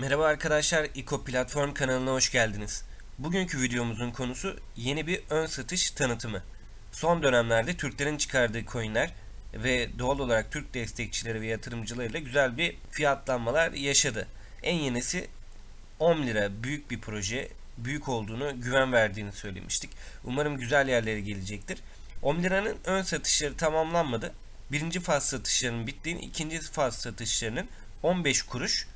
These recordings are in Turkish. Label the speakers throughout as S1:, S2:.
S1: Merhaba arkadaşlar, İko Platform kanalına hoş geldiniz. Bugünkü videomuzun konusu yeni bir ön satış tanıtımı. Son dönemlerde Türklerin çıkardığı coinler ve doğal olarak Türk destekçileri ve yatırımcılarıyla güzel bir fiyatlanmalar yaşadı. En yenisi 10 lira büyük bir proje, büyük olduğunu, güven verdiğini söylemiştik. Umarım güzel yerlere gelecektir. 10 liranın ön satışları tamamlanmadı. Birinci faz satışlarının bittiğini, ikinci faz satışlarının 15 kuruş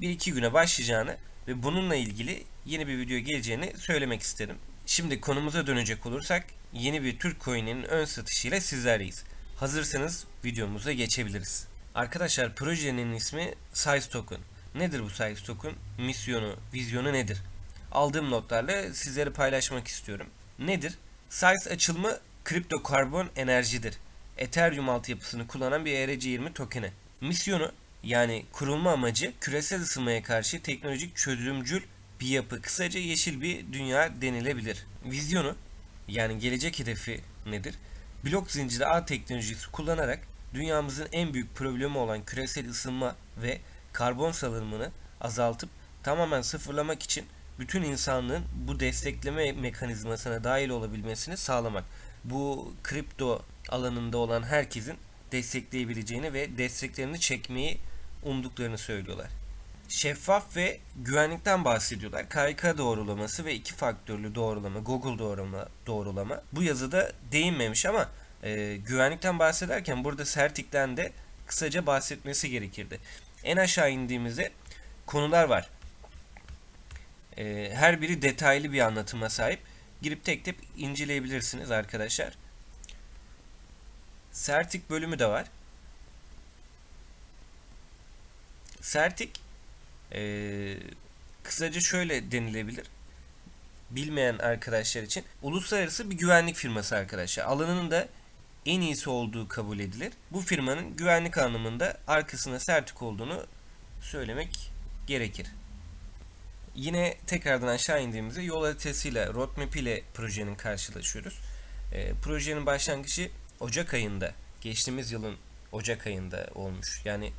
S1: 1-2 güne başlayacağını ve bununla ilgili yeni bir video geleceğini söylemek isterim. Şimdi konumuza dönecek olursak yeni bir Türk coin'inin ön satışıyla sizlerleyiz. Hazırsanız videomuza geçebiliriz. Arkadaşlar projenin ismi Size Token. Nedir bu Size Token? Misyonu, vizyonu nedir? Aldığım notlarla sizlere paylaşmak istiyorum. Nedir? Size açılımı kripto karbon enerjidir. Ethereum altyapısını kullanan bir ERC20 tokeni. Misyonu yani kurulma amacı küresel ısınmaya karşı teknolojik çözümcül bir yapı. Kısaca yeşil bir dünya denilebilir. Vizyonu yani gelecek hedefi nedir? Blok zinciri ağ teknolojisi kullanarak dünyamızın en büyük problemi olan küresel ısınma ve karbon salınımını azaltıp tamamen sıfırlamak için bütün insanlığın bu destekleme mekanizmasına dahil olabilmesini sağlamak. Bu kripto alanında olan herkesin destekleyebileceğini ve desteklerini çekmeyi umduklarını söylüyorlar. Şeffaf ve güvenlikten bahsediyorlar. KYK doğrulaması ve iki faktörlü doğrulama, Google doğrulama, doğrulama. Bu yazıda değinmemiş ama e, güvenlikten bahsederken burada Sertik'ten de kısaca bahsetmesi gerekirdi. En aşağı indiğimizde konular var. E, her biri detaylı bir anlatıma sahip. Girip tek tek inceleyebilirsiniz arkadaşlar. Sertik bölümü de var. Sertik ee, kısaca şöyle denilebilir. Bilmeyen arkadaşlar için uluslararası bir güvenlik firması arkadaşlar. Alanının da en iyisi olduğu kabul edilir. Bu firmanın güvenlik anlamında arkasında Sertik olduğunu söylemek gerekir. Yine tekrardan aşağı indiğimizde yol haritasıyla, roadmap ile projenin karşılaşıyoruz. E, projenin başlangıcı Ocak ayında, geçtiğimiz yılın Ocak ayında olmuş. Yani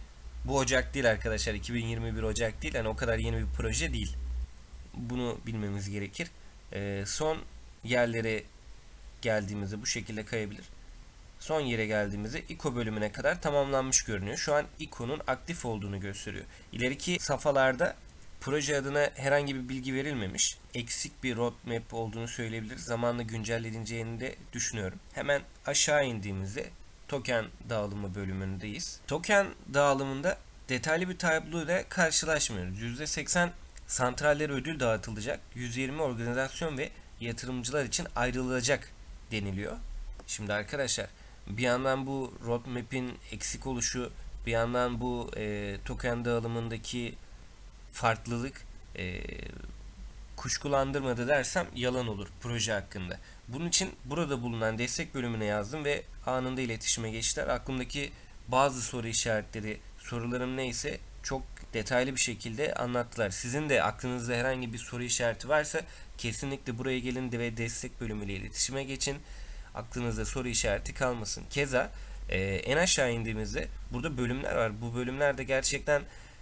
S1: bu Ocak değil arkadaşlar. 2021 Ocak değil. Yani o kadar yeni bir proje değil. Bunu bilmemiz gerekir. Ee, son yerlere geldiğimizde bu şekilde kayabilir. Son yere geldiğimizde ICO bölümüne kadar tamamlanmış görünüyor. Şu an ICO'nun aktif olduğunu gösteriyor. İleriki safhalarda proje adına herhangi bir bilgi verilmemiş. Eksik bir roadmap olduğunu söyleyebiliriz. Zamanla güncelleneceğini de düşünüyorum. Hemen aşağı indiğimizde token dağılımı bölümündeyiz. Token dağılımında detaylı bir tablo ile karşılaşmıyoruz. %80 santrallere ödül dağıtılacak, 120 organizasyon ve yatırımcılar için ayrılacak deniliyor. Şimdi arkadaşlar bir yandan bu roadmap'in eksik oluşu, bir yandan bu e, token dağılımındaki farklılık e, kuşkulandırmadı dersem yalan olur proje hakkında. Bunun için burada bulunan destek bölümüne yazdım ve anında iletişime geçtiler. Aklımdaki bazı soru işaretleri, sorularım neyse çok detaylı bir şekilde anlattılar. Sizin de aklınızda herhangi bir soru işareti varsa kesinlikle buraya gelin ve destek bölümüyle iletişime geçin. Aklınızda soru işareti kalmasın. Keza e, en aşağı indiğimizde burada bölümler var. Bu bölümlerde gerçekten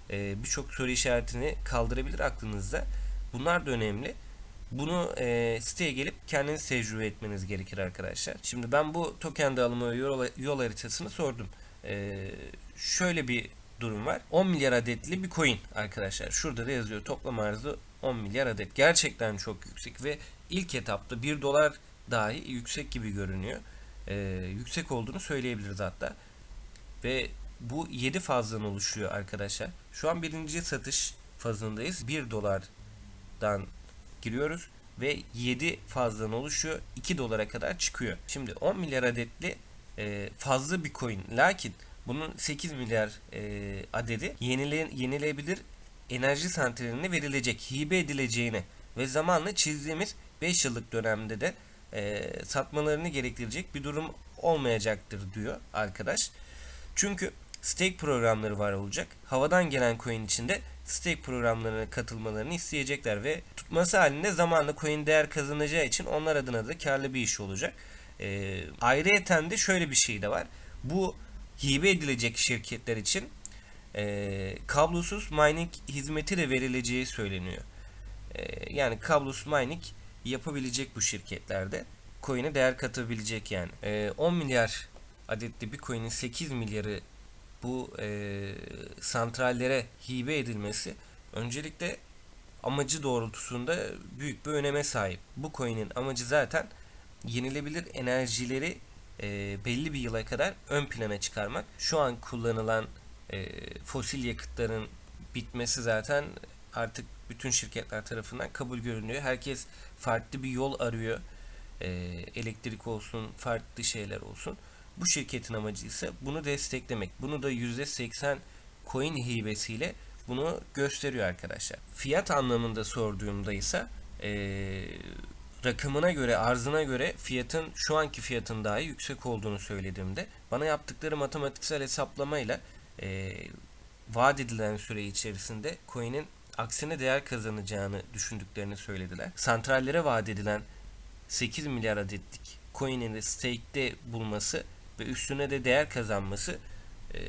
S1: e, birçok soru işaretini kaldırabilir aklınızda. Bunlar da önemli. Bunu e, siteye gelip kendiniz tecrübe etmeniz gerekir arkadaşlar. Şimdi ben bu token dağılımı yol, yol haritasını sordum. E, şöyle bir durum var. 10 milyar adetli bir coin arkadaşlar. Şurada da yazıyor toplam arzı 10 milyar adet. Gerçekten çok yüksek ve ilk etapta 1 dolar dahi yüksek gibi görünüyor. E, yüksek olduğunu söyleyebiliriz hatta. Ve bu 7 fazdan oluşuyor arkadaşlar. Şu an birinci satış fazındayız. 1 dolardan giriyoruz ve 7 fazladan oluşuyor. 2 dolara kadar çıkıyor. Şimdi 10 milyar adetli e, fazla bir coin. Lakin bunun 8 milyar e, adedi yenile, yenilebilir enerji santraline verilecek, hibe edileceğini ve zamanla çizdiğimiz 5 yıllık dönemde de e, satmalarını gerektirecek bir durum olmayacaktır diyor arkadaş. Çünkü stake programları var olacak. Havadan gelen coin içinde stake programlarına katılmalarını isteyecekler ve tutması halinde zamanla coin değer kazanacağı için onlar adına da karlı bir iş olacak. E, ayrıyeten de şöyle bir şey de var. Bu hibe edilecek şirketler için e, kablosuz mining hizmeti de verileceği söyleniyor. E, yani kablosuz mining yapabilecek bu şirketlerde coin'e değer katabilecek yani. E, 10 milyar adetli bir coin'in 8 milyarı bu e, santrallere hibe edilmesi öncelikle amacı doğrultusunda büyük bir öneme sahip. Bu coin'in amacı zaten yenilebilir enerjileri e, belli bir yıla kadar ön plana çıkarmak. Şu an kullanılan e, fosil yakıtların bitmesi zaten artık bütün şirketler tarafından kabul görünüyor. Herkes farklı bir yol arıyor. E, elektrik olsun, farklı şeyler olsun. Bu şirketin amacı ise bunu desteklemek. Bunu da %80 coin hibesiyle bunu gösteriyor arkadaşlar. Fiyat anlamında sorduğumda ise e, rakamına göre, arzına göre fiyatın şu anki fiyatın daha yüksek olduğunu söylediğimde bana yaptıkları matematiksel hesaplamayla e, vaat edilen süre içerisinde coin'in aksine değer kazanacağını düşündüklerini söylediler. Santrallere vaat edilen 8 milyar adetlik coin'in de stake'de bulması ve üstüne de değer kazanması e,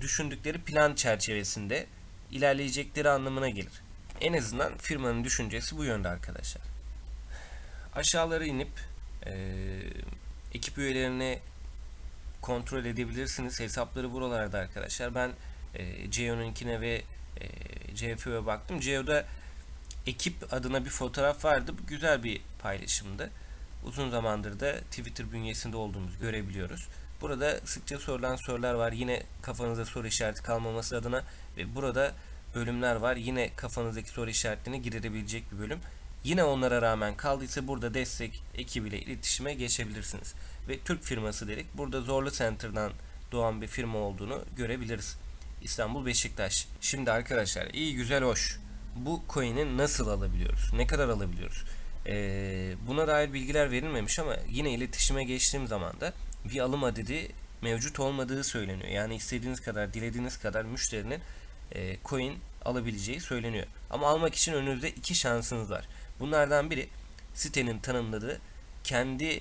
S1: düşündükleri plan çerçevesinde ilerleyecekleri anlamına gelir. En azından firmanın düşüncesi bu yönde arkadaşlar. Aşağılara inip e, ekip üyelerini kontrol edebilirsiniz. Hesapları buralarda arkadaşlar. Ben e, Geo'nunkine ve e, CFO'ya baktım. Geo'da ekip adına bir fotoğraf vardı. Bu güzel bir paylaşımdı. Uzun zamandır da Twitter bünyesinde olduğumuzu görebiliyoruz. Burada sıkça sorulan sorular var. Yine kafanızda soru işareti kalmaması adına ve burada bölümler var. Yine kafanızdaki soru işaretlerini girerebilecek bir bölüm. Yine onlara rağmen kaldıysa burada destek ekibiyle iletişime geçebilirsiniz. Ve Türk firması dedik. Burada Zorlu Center'dan doğan bir firma olduğunu görebiliriz. İstanbul Beşiktaş. Şimdi arkadaşlar iyi güzel hoş. Bu coin'i nasıl alabiliyoruz? Ne kadar alabiliyoruz? Ee, buna dair bilgiler verilmemiş ama yine iletişime geçtiğim zaman da bir alım adedi mevcut olmadığı söyleniyor. Yani istediğiniz kadar, dilediğiniz kadar müşterinin e, coin alabileceği söyleniyor. Ama almak için önünüzde iki şansınız var. Bunlardan biri sitenin tanımladığı kendi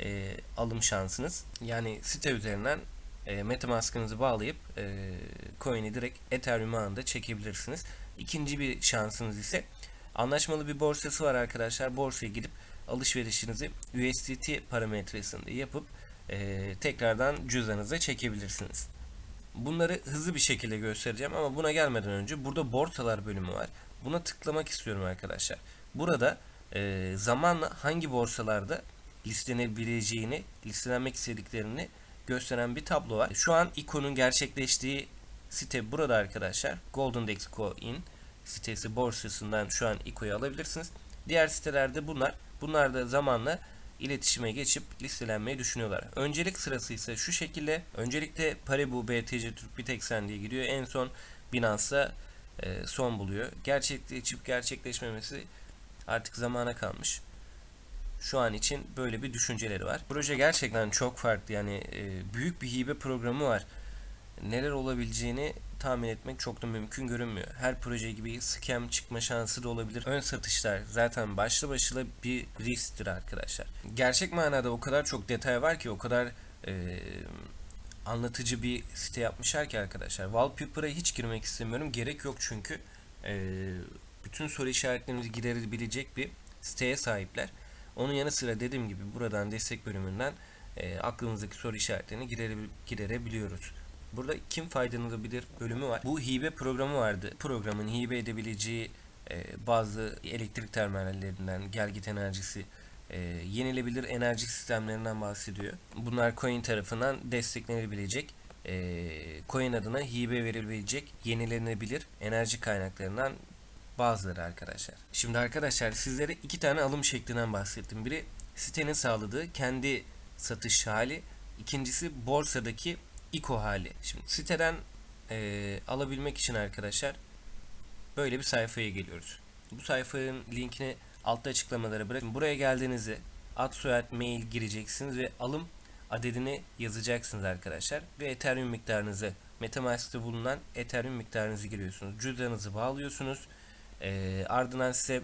S1: e, alım şansınız. Yani site üzerinden e, Metamask'ınızı bağlayıp e, coin'i direkt Ethereum ağında çekebilirsiniz. İkinci bir şansınız ise anlaşmalı bir borsası var arkadaşlar. Borsaya gidip alışverişinizi USDT parametresinde yapıp e, tekrardan cüzdanınıza çekebilirsiniz. Bunları hızlı bir şekilde göstereceğim ama buna gelmeden önce burada borsalar bölümü var. Buna tıklamak istiyorum arkadaşlar. Burada e, zamanla hangi borsalarda listenebileceğini, listelenmek istediklerini gösteren bir tablo var. Şu an ikonun gerçekleştiği site burada arkadaşlar. Golden Dex Coin sitesi borsasından şu an ICO'yu alabilirsiniz. Diğer sitelerde bunlar. Bunlar da zamanla iletişime geçip listelenmeyi düşünüyorlar. Öncelik sırası ise şu şekilde. Öncelikle Paribu, BTC, Türk Bitexen diye giriyor. En son Binance'da e, son buluyor. Gerçekleşip gerçekleşmemesi artık zamana kalmış. Şu an için böyle bir düşünceleri var. Proje gerçekten çok farklı yani e, büyük bir hibe programı var. Neler olabileceğini tahmin etmek çok da mümkün görünmüyor. Her proje gibi scam çıkma şansı da olabilir. Ön satışlar zaten başlı başına bir risktir arkadaşlar. Gerçek manada o kadar çok detay var ki o kadar e, anlatıcı bir site yapmışlar ki arkadaşlar. Wallpaper'a hiç girmek istemiyorum. Gerek yok çünkü e, bütün soru işaretlerimizi giderebilecek bir siteye sahipler. Onun yanı sıra dediğim gibi buradan destek bölümünden e, aklımızdaki soru işaretlerini gidere, giderebiliyoruz. Burada kim faydalanabilir bölümü var. Bu hibe programı vardı. Programın hibe edebileceği e, bazı elektrik terminallerinden, gelgit enerjisi, e, yenilebilir enerji sistemlerinden bahsediyor. Bunlar coin tarafından desteklenebilecek e, coin adına hibe verilebilecek yenilenebilir enerji kaynaklarından bazıları arkadaşlar. Şimdi arkadaşlar sizlere iki tane alım şeklinden bahsettim. Biri sitenin sağladığı kendi satış hali. İkincisi borsadaki ICO hali. Şimdi siteden e, alabilmek için arkadaşlar böyle bir sayfaya geliyoruz. Bu sayfanın linkini altta açıklamalara bırakın. Buraya geldiğinizde ad soyad mail gireceksiniz ve alım adedini yazacaksınız arkadaşlar. Ve Ethereum miktarınızı Metamask'ta bulunan Ethereum miktarınızı giriyorsunuz. Cüzdanınızı bağlıyorsunuz. E, ardından size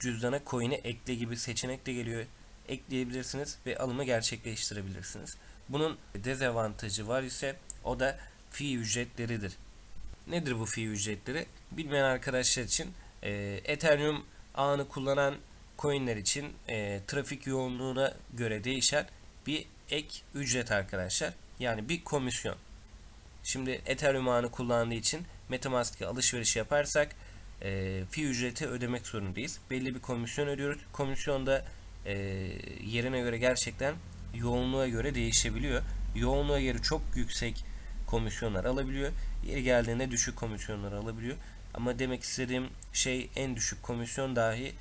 S1: cüzdana coin'i ekle gibi seçenek de geliyor. Ekleyebilirsiniz ve alımı gerçekleştirebilirsiniz. Bunun dezavantajı var ise o da fi ücretleridir. Nedir bu fee ücretleri? Bilmeyen arkadaşlar için e, Ethereum ağını kullanan coinler için e, trafik yoğunluğuna göre değişen bir ek ücret arkadaşlar. Yani bir komisyon. Şimdi Ethereum ağını kullandığı için Metamask'e alışveriş yaparsak e, fee ücreti ödemek zorundayız. Belli bir komisyon ödüyoruz. Komisyon da e, yerine göre gerçekten yoğunluğa göre değişebiliyor. Yoğunluğa göre çok yüksek komisyonlar alabiliyor. Yeri geldiğinde düşük komisyonlar alabiliyor. Ama demek istediğim şey en düşük komisyon dahi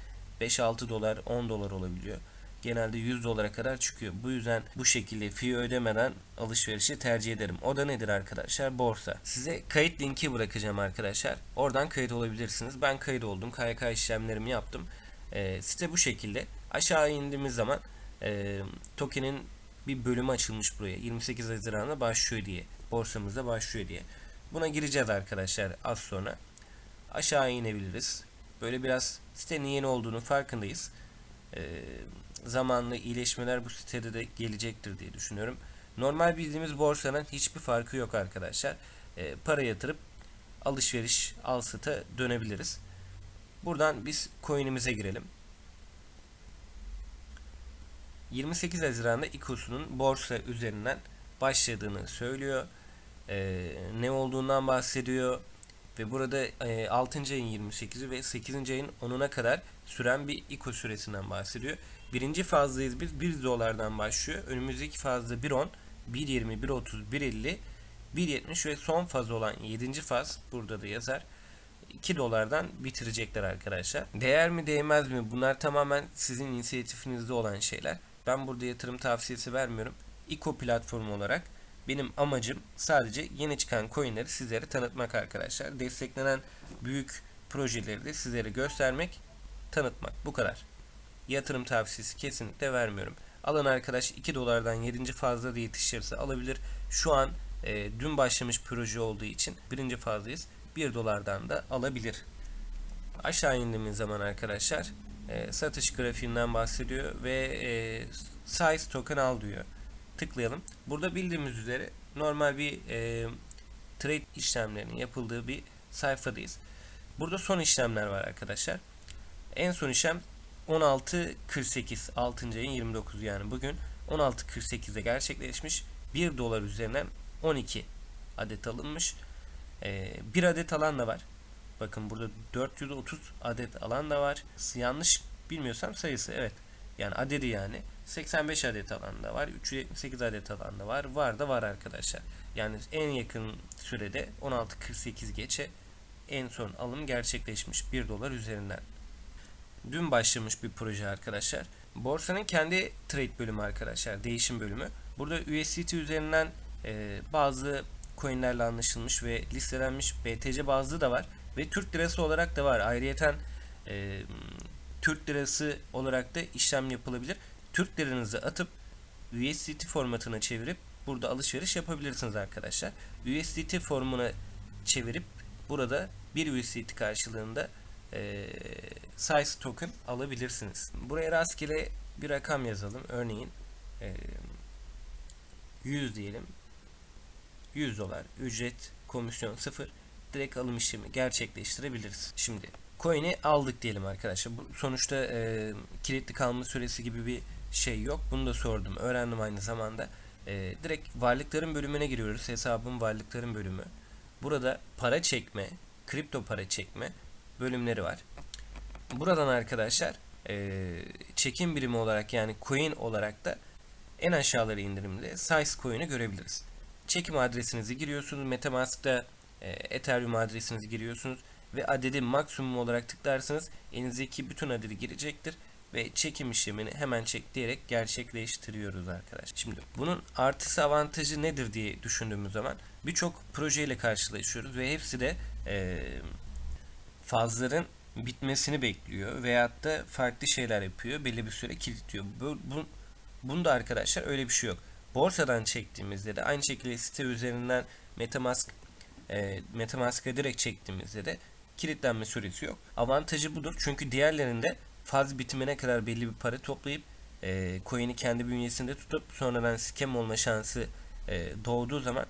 S1: 5-6 dolar 10 dolar olabiliyor. Genelde 100 dolara kadar çıkıyor. Bu yüzden bu şekilde fee ödemeden alışverişi tercih ederim. O da nedir arkadaşlar? Borsa. Size kayıt linki bırakacağım arkadaşlar. Oradan kayıt olabilirsiniz. Ben kayıt oldum. KYK işlemlerimi yaptım. E, site bu şekilde. Aşağı indiğimiz zaman e, token'in bir bölümü açılmış buraya. 28 Haziran'da başlıyor diye. Borsamızda başlıyor diye. Buna gireceğiz arkadaşlar az sonra. Aşağı inebiliriz. Böyle biraz sitenin yeni olduğunu farkındayız. Ee, zamanlı iyileşmeler bu sitede de gelecektir diye düşünüyorum. Normal bildiğimiz borsanın hiçbir farkı yok arkadaşlar. Ee, para yatırıp alışveriş al sata dönebiliriz. Buradan biz coin'imize girelim. 28 Haziran'da İKOS'un borsa üzerinden başladığını söylüyor. Ee, ne olduğundan bahsediyor. Ve burada e, 6. ayın 28'i ve 8. ayın 10'una kadar süren bir ICO süresinden bahsediyor. Birinci fazdayız biz 1 dolardan başlıyor. Önümüzdeki fazda 1.10, 1.20, 1.30, 1.50, 1.70 ve son faz olan 7. faz burada da yazar. 2 dolardan bitirecekler arkadaşlar. Değer mi değmez mi? Bunlar tamamen sizin inisiyatifinizde olan şeyler. Ben burada yatırım tavsiyesi vermiyorum. ICO platformu olarak benim amacım sadece yeni çıkan coinleri sizlere tanıtmak arkadaşlar. Desteklenen büyük projeleri de sizlere göstermek, tanıtmak. Bu kadar. Yatırım tavsiyesi kesinlikle vermiyorum. Alan arkadaş 2 dolardan 7. fazla da yetişirse alabilir. Şu an e, dün başlamış proje olduğu için birinci fazdayız. 1 dolardan da alabilir. Aşağı indiğimiz zaman arkadaşlar e, satış grafiğinden bahsediyor ve e, size token al diyor. Tıklayalım. Burada bildiğimiz üzere normal bir e, trade işlemlerinin yapıldığı bir sayfadayız. Burada son işlemler var arkadaşlar. En son işlem 16.48 6. ayın 29 yani bugün 16.48'de gerçekleşmiş. 1 dolar üzerinden 12 adet alınmış. Ee, bir adet alan da var. Bakın burada 430 adet alan da var. Yanlış bilmiyorsam sayısı evet. Yani adedi yani. 85 adet alan da var. 378 adet alan da var. Var da var arkadaşlar. Yani en yakın sürede 16.48 geçe en son alım gerçekleşmiş 1 dolar üzerinden. Dün başlamış bir proje arkadaşlar. Borsanın kendi trade bölümü arkadaşlar. Değişim bölümü. Burada USDT üzerinden e, bazı coinlerle anlaşılmış ve listelenmiş BTC bazlı da var. Ve Türk lirası olarak da var. Ayrıyeten e, Türk lirası olarak da işlem yapılabilir. Türk liranızı atıp USDT formatına çevirip burada alışveriş yapabilirsiniz arkadaşlar. USDT formuna çevirip burada bir USDT karşılığında e, size token alabilirsiniz. Buraya rastgele bir rakam yazalım. Örneğin e, 100 diyelim. 100 dolar ücret komisyon 0 direkt alım işlemi gerçekleştirebiliriz. Şimdi coin'i aldık diyelim arkadaşlar. Bu sonuçta e, kilitli kalma süresi gibi bir şey yok. Bunu da sordum. Öğrendim aynı zamanda. E, direkt varlıkların bölümüne giriyoruz. Hesabın varlıkların bölümü. Burada para çekme, kripto para çekme bölümleri var. Buradan arkadaşlar e, çekim birimi olarak yani coin olarak da en aşağıları indirimde size coin'i görebiliriz. Çekim adresinizi giriyorsunuz. Metamask'ta Ethereum adresinizi giriyorsunuz ve adedi maksimum olarak tıklarsanız elinizdeki bütün adedi girecektir ve çekim işlemini hemen çek diyerek gerçekleştiriyoruz arkadaşlar. Şimdi bunun artısı avantajı nedir diye düşündüğümüz zaman birçok projeyle karşılaşıyoruz ve hepsi de e, fazların bitmesini bekliyor veyahut da farklı şeyler yapıyor. Belli bir süre kilitliyor. Bu, bu, bunda arkadaşlar öyle bir şey yok. Borsadan çektiğimizde de aynı şekilde site üzerinden Metamask e, Metamask'a direkt çektiğimizde de kilitlenme süresi yok. Avantajı budur. Çünkü diğerlerinde faz bitimine kadar belli bir para toplayıp e, coin'i kendi bünyesinde tutup sonradan scam olma şansı e, doğduğu zaman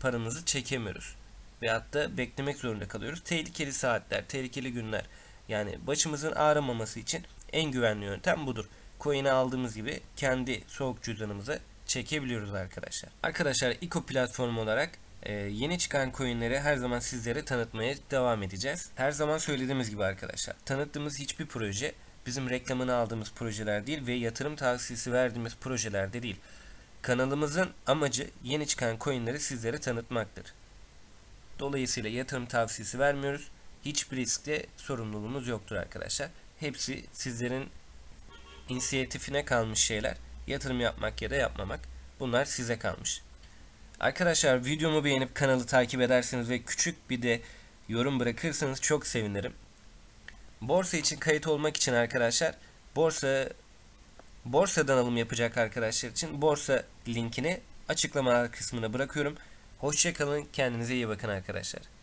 S1: paramızı çekemiyoruz. veyahut da beklemek zorunda kalıyoruz. Tehlikeli saatler, tehlikeli günler. Yani başımızın ağrımaması için en güvenli yöntem budur. Coin'i aldığımız gibi kendi soğuk cüzdanımıza çekebiliyoruz arkadaşlar. Arkadaşlar Eco platformu olarak e, yeni çıkan coinleri her zaman sizlere tanıtmaya devam edeceğiz. Her zaman söylediğimiz gibi arkadaşlar tanıttığımız hiçbir proje bizim reklamını aldığımız projeler değil ve yatırım tavsiyesi verdiğimiz projeler de değil. Kanalımızın amacı yeni çıkan coinleri sizlere tanıtmaktır. Dolayısıyla yatırım tavsiyesi vermiyoruz. Hiçbir riskte sorumluluğumuz yoktur arkadaşlar. Hepsi sizlerin inisiyatifine kalmış şeyler. Yatırım yapmak ya da yapmamak. Bunlar size kalmış. Arkadaşlar videomu beğenip kanalı takip ederseniz ve küçük bir de yorum bırakırsanız çok sevinirim. Borsa için kayıt olmak için arkadaşlar borsa borsadan alım yapacak arkadaşlar için borsa linkini açıklamalar kısmına bırakıyorum. Hoşçakalın kendinize iyi bakın arkadaşlar.